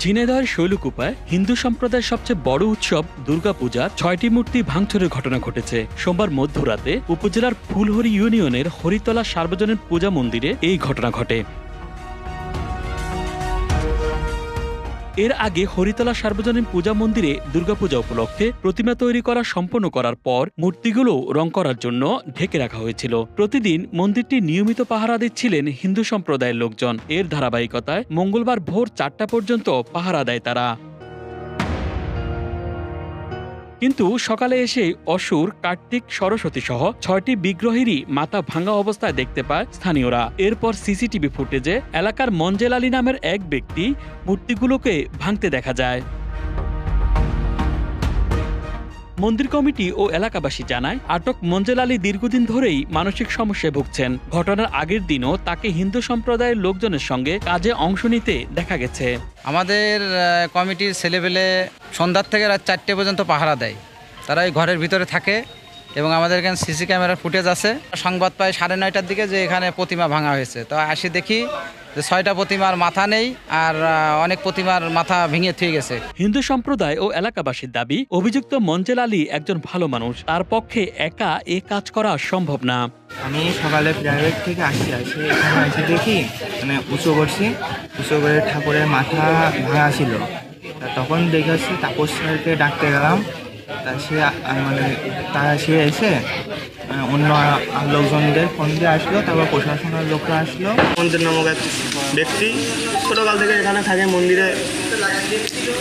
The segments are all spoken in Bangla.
ঝিনাইদহের শৈলকুপায় হিন্দু সম্প্রদায়ের সবচেয়ে বড় উৎসব দুর্গাপূজা ছয়টি মূর্তি ভাঙচুরের ঘটনা ঘটেছে। সোমবার মধ্যরাতে উপজেলার ফুলহরি ইউনিয়নের হরিতলা সার্বজনীন পূজা মন্দিরে এই ঘটনা ঘটে। এর আগে হরিতলা সার্বজনীন পূজা মন্দিরে দুর্গাপূজা উপলক্ষে প্রতিমা তৈরি করা সম্পন্ন করার পর মূর্তিগুলো রং করার জন্য ঢেকে রাখা হয়েছিল। প্রতিদিন মন্দিরটি নিয়মিত পাহারা দিচ্ছিলেন হিন্দু সম্প্রদায়ের লোকজন। এর ধারাবাহিকতায় মঙ্গলবার ভোর চারটা পর্যন্ত পাহারা দেয় তারা। কিন্তু সকালে এসে অসুর, কার্তিক সরস্বতী সহ ছয়টি বিগ্রহেরই মাথা ভাঙা অবস্থায় দেখতে পায় স্থানীয়রা। এরপর সিসিটিভি ফুটেজে এলাকার মঞ্জেল আলী নামের এক ব্যক্তি মূর্তিগুলোকে ভাঙতে দেখা যায়। মন্দির কমিটি ও এলাকাবাসী জানায়, আটক মঞ্জেল আলী দীর্ঘদিন ধরেই মানসিক সমস্যায় ভুগছেন। ঘটনার আগের দিনও তাকে হিন্দু সম্প্রদায়ের লোকজনের সঙ্গে কাজে অংশ নিতে দেখা গেছে। আমাদের কমিটির ছেলেবেলে সন্ধ্যার থেকে রাত চারটে পর্যন্ত পাহারা দেয়। তারা এই ঘরের ভিতরে থাকে। এবং আমাদের এখানে সিসি ক্যামেরার ফুটেজ আছে। সংবাদ পাই সাড়ে নয়টার দিকে যে এখানে প্রতিমা ভাঙা হয়েছে। তো আসি দেখি যে ছয়টা প্রতিমার মাথা নেই আর অনেক প্রতিমার মাথা ভেঙে থুয়ে গেছে। হিন্দু সম্প্রদায় ও এলাকাবাসীর দাবি অভিযুক্ত মঞ্জেল আলী একজন ভালো মানুষ। তার পক্ষে একা এ কাজ করা সম্ভব না। আমি সকালে প্রাইভেট থেকে আসছি আসি এখানে এসে দেখি মানে উঁচু করছি উঁচু করে ঠাকুরের মাথা ভাঙা ছিল। তখন দেখেছি তাপস স্যারকে ডাকতে গেলাম। তা সে মানে তারা সে এসে অন্য লোকজনদের ফোন দিয়ে আসলো তারপর প্রশাসনের লোকরা আসলো। মন্দির নামক এক ব্যক্তি ছোটোকাল থেকে এখানে থাকে মন্দিরে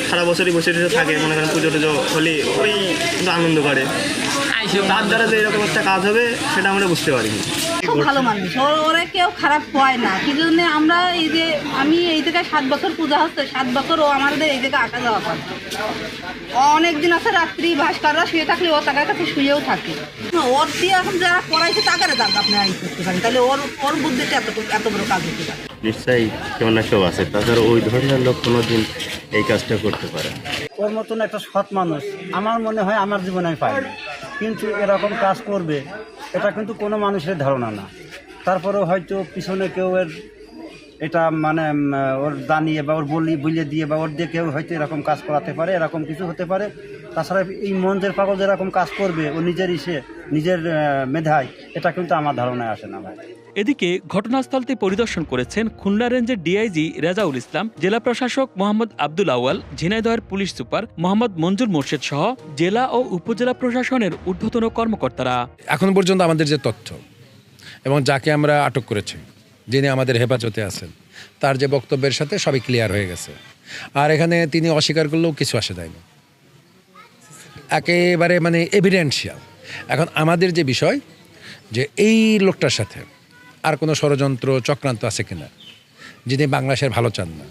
সারা বছরই বসে টুসে থাকে মনে করেন পুজো টুজো হলি ওই আনন্দ করে। তার দ্বারা যে এরকম একটা কাজ হবে সেটা আমরা বুঝতে পারিনি। খুব ভালো মানুষ। ওর কেউ খারাপ হয় না। কি জন্য আমরা এই যে আমি এই জায়গায় সাত বছর পূজা হচ্ছে সাত বছর ও আমাদের এই জায়গায় আসা যাওয়া করে। অনেক দিন আছে রাত্রি ভাস্কররা শুয়ে থাকলে ও তাদের কাছে শুয়েও থাকে। ওর দিয়ে এখন যারা পড়াইছে তাকারে যাক আপনি আইন করতে পারেন। তাহলে ওর ওর বুদ্ধিতে এত এত বড় কাজ হতে পারে। নিশ্চয়ই কেউ না কেউ আছে। তাছাড়া ওই ধরনের লোক কোনোদিন এই কাজটা করতে পারে ওর মতন একটা সৎ মানুষ। আমার মনে হয় আমার জীবনে আমি পাইনি। কিন্তু এরকম কাজ করবে। এটা কিন্তু কোনো মানুষের ধারণা না। তারপরেও হয়তো পিছনে কেউ এর এটা মানে ওর দানিয়ে বা ওর বলি, বুলিয়ে দিয়ে বা ওর দিয়ে কেউ হয়তো এরকম কাজ করাতে পারে, এরকম কিছু হতে পারে। তাছাড়া এই মন্দের পাগল যেরকম কাজ করবে, ও নিজের ইসে নিজের মেধায়, এটা কিন্তু আমার ধারণায় আসে না ভাই। এদিকে ঘটনাস্থলটি পরিদর্শন করেছেন খুলনা রেঞ্জের ডিআইজি রেজাউল ইসলাম, জেলা প্রশাসক মোহাম্মদ আব্দুল আওয়াল ঝিনাইদহের পুলিশ সুপার মোহাম্মদ মঞ্জুর মোর্শেদ সহ জেলা ও উপজেলা প্রশাসনের ঊর্ধ্বতন কর্মকর্তারা। এখন পর্যন্ত আমাদের যে তথ্য এবং যাকে আমরা আটক করেছি, যিনি আমাদের হেফাজতে আছেন, তার যে বক্তব্যের সাথে সবই ক্লিয়ার হয়ে গেছে। আর এখানে তিনি অস্বীকার করলেও কিছু আসে যায়নি একেবারে মানে এভিডেন্সিয়াল এখন আমাদের যে বিষয়, যে এই লোকটার সাথে আর কোনো ষড়যন্ত্র, চক্রান্ত আছে কিনা? যিনি বাংলাদেশের ভালো চান না,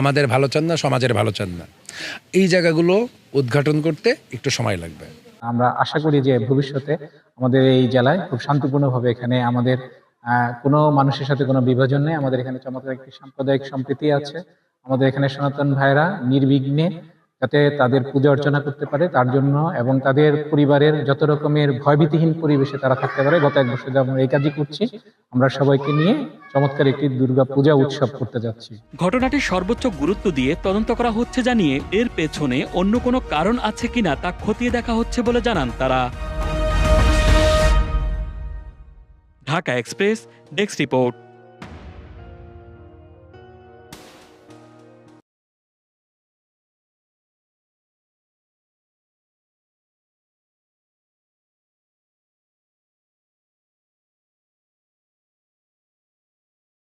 আমাদের ভালো চান না, সমাজের ভালো চান না। এই জায়গাগুলো উদ্ঘাটন করতে একটু সময় লাগবে। আমরা আশা করি যে ভবিষ্যতে আমাদের এই জেলায় খুব শান্তিপূর্ণভাবে এখানে আমাদের কোনো মানুষের সাথে কোনো বিভাজন নেই। আমাদের এখানে চমৎকার একটি সাম্প্রদায়িক সম্প্রীতি আছে। আমাদের এখানে সনাতন ভাইরা নির্বিঘ্নে যাতে তাদের পূজা অর্চনা করতে পারে তার জন্য এবং তাদের পরিবারের যত রকমের ভয়ভীতিহীন পরিবেশে তারা থাকতে পারে। গত এক বছর আমরা এই কাজই করছি। আমরা সবাইকে নিয়ে চমৎকার একটি দুর্গা পূজা উৎসব করতে যাচ্ছি। ঘটনাটি সর্বোচ্চ গুরুত্ব দিয়ে তদন্ত করা হচ্ছে জানিয়ে এর পেছনে অন্য কোনো কারণ আছে কিনা তা খতিয়ে দেখা হচ্ছে বলে জানান তারা। Dhaka express, desk report.